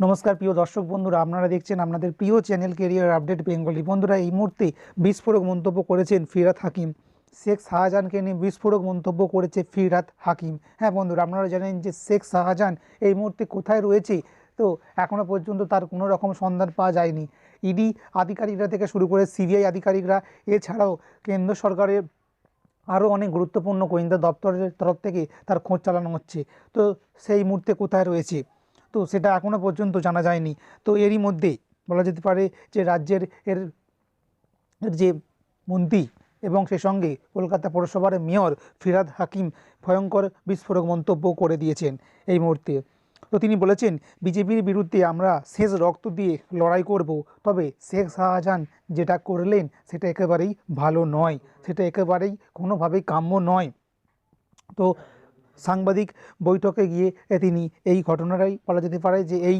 নমস্কার প্রিয় দর্শক বন্ধুরা, আপনারা দেখছেন আপনাদের প্রিয় চ্যানেল কেরিয়ার আপডেট বেঙ্গলি বন্ধুরা, এই মুহূর্তে বিস্ফোরক মন্তব্য করেছেন ফিরাত হাকিম। শেখ শাহজাহানকে নিয়ে বিস্ফোরক মন্তব্য করেছে ফিরাত হাকিম। হ্যাঁ বন্ধুরা, আপনারা জানেন যে শেখ শাহজাহান এই মুহূর্তে কোথায় রয়েছে? তো এখনও পর্যন্ত তার কোনো রকম সন্ধান পাওয়া যায়নি। ইডি আধিকারিকরা থেকে শুরু করে সিবিআই আধিকারিকরা, এছাড়াও কেন্দ্র সরকারের আরও অনেক গুরুত্বপূর্ণ গোয়েন্দা দপ্তরের তরফ থেকে তার খোঁজ চালানো হচ্ছে। তো সেই মুহূর্তে কোথায় রয়েছে? তো সেটা এখনও পর্যন্ত জানা যায়নি। তো এরই মধ্যে বলা যেতে পারে যে রাজ্যের এর যে মন্ত্রী এবং সেই সঙ্গে কলকাতা পৌরসভার মেয়র ফিরাদ হাকিম ভয়ঙ্কর বিস্ফোরক মন্তব্য করে দিয়েছেন এই মুহূর্তে। তো তিনি বলেছেন, বিজেপির বিরুদ্ধে আমরা শেষ রক্ত দিয়ে লড়াই করব, তবে শেখ শাহজাহান যেটা করলেন সেটা একেবারেই ভালো নয়, সেটা একেবারেই কোনোভাবেই কাম্য নয়। তো সাংবাদিক বৈঠকে গিয়ে তিনি এই ঘটনাটাই বলা যেতে পারে যে এই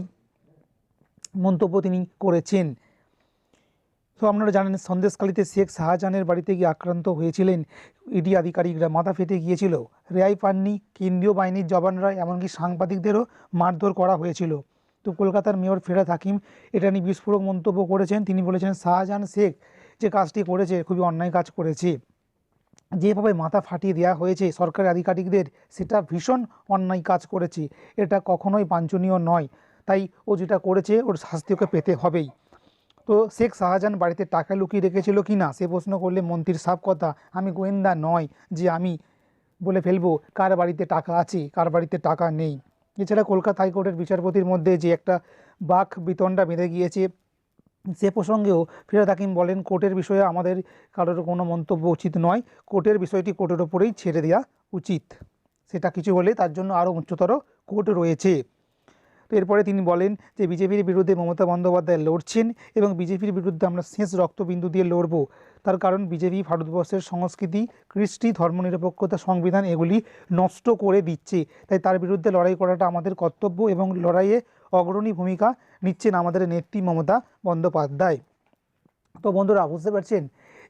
মন্তব্য তিনি করেছেন। তো আপনারা জানেন সন্দেশকালীতে শেখ শাহজাহানের বাড়িতে গিয়ে আক্রান্ত হয়েছিলেন ইডি আধিকারিকরা। মাথা ফেটে গিয়েছিল। রেয়াই পাননি। কেন্দ্রীয় বাহিনীর জবানরা এমনকি সাংবাদিকদেরও মারধর করা হয়েছিল। তো কলকাতার মেয়র ফেরাত হাকিম এটা নিয়ে বিস্ফোরক মন্তব্য করেছেন। তিনি বলেছেন, শাহজাহান শেখ যে কাজটি করেছে, খুবই অন্যায় কাজ করেছে। যেভাবে মাথা ফাটিয়ে দেওয়া হয়েছে সরকারি আধিকারিকদের, সেটা ভীষণ অন্যায় কাজ করেছে। এটা কখনোই বাঞ্ছনীয় নয়। তাই ও যেটা করেছে, ওর শাস্তি ওকে পেতে হবেই। তো শেখ শাহজাহান বাড়িতে টাকা লুকিয়ে রেখেছিল কি না, সে প্রশ্ন করলে মন্ত্রীর সাফ কথা, আমি গোয়েন্দা নয় যে আমি বলে ফেলব কার বাড়িতে টাকা আছে, কার বাড়িতে টাকা নেই। এছাড়া কলকাতা হাইকোর্টের বিচারপতির মধ্যে যে একটা বাক বিতণ্ডা বেঁধে গিয়েছে সে প্রসঙ্গেও ফিরাদ হাকিম বলেন, কোর্টের বিষয়ে আমাদের কারোর কোনো মন্তব্য উচিত নয়। কোর্টের বিষয়টি কোর্টের ওপরেই ছেড়ে দেওয়া উচিত। সেটা কিছু হলে তার জন্য আরও উচ্চতর কোর্ট রয়েছে। তো এরপরে তিনি বলেন যে বিজেপির বিরুদ্ধে মমতা বন্দ্যোপাধ্যায় লড়ছেন এবং বিজেপির বিরুদ্ধে আমরা শেষ রক্তবিন্দু দিয়ে লড়ব। তার কারণ বিজেপি ভারতবর্ষের সংস্কৃতি, কৃষ্টি, ধর্মনিরপেক্ষতা সংবিধান এগুলি নষ্ট করে দিচ্ছে। তাই তার বিরুদ্ধে লড়াই করাটা আমাদের কর্তব্য এবং লড়াইয়ে অগ্রণী ভূমিকা নিচ্ছেন আমাদের নেত্রী মমতা বন্দ্যোপাধ্যায়। তো বন্ধুরা, বুঝতে পারছেন?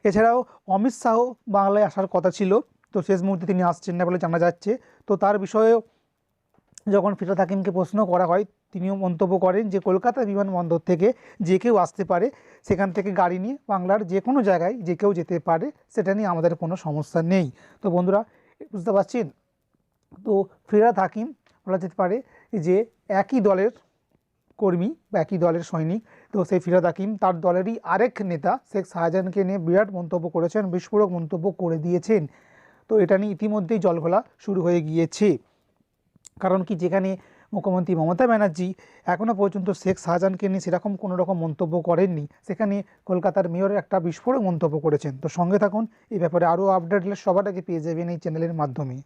এছাড়াও অমিত শাহ বাংলায় আসার কথা ছিল, তো শেষ মুহূর্তে তিনি আসছেন না বলে জানা যাচ্ছে। তো তার বিষয়েও যখন ফিরাদ হাকিমকে প্রশ্ন করা হয়, তিনিও মন্তব্য করেন যে, কলকাতা বিমানবন্দর থেকে যে কেউ আসতে পারে, সেখান থেকে গাড়ি নিয়ে বাংলার যে কোনো জায়গায় যে কেউ যেতে পারে, সেটা নিয়ে আমাদের কোনো সমস্যা নেই। তো বন্ধুরা বুঝতে পারছেন? তো ফিরাদ হাকিম, বলা যেতে পারে যে, একই দলের কর্মী বা একই দলের সৈনিক। তো সেই ফিরাদ হাকিম তার দলেরই আরেক নেতা, শেখ শাহজাহানকে নিয়ে বিরাট মন্তব্য করেছেন, বিস্ফোরক মন্তব্য করে দিয়েছেন। তো এটা নিয়ে ইতিমধ্যেই জলঘোলা শুরু হয়ে গিয়েছে। কারণ কি যেখানে মুখ্যমন্ত্রী মমতা ব্যানার্জি এখনও পর্যন্ত শেখ শাহজাহানকে নিয়ে সেরকম কোনো রকম মন্তব্য করেননি, সেখানে কলকাতার মেয়র একটা বিস্ফোরক মন্তব্য করেছেন। তো সঙ্গে থাকুন, এই ব্যাপারে আরও আপডেট সবার আগে পেয়ে যাবেন এই চ্যানেলের মাধ্যমে।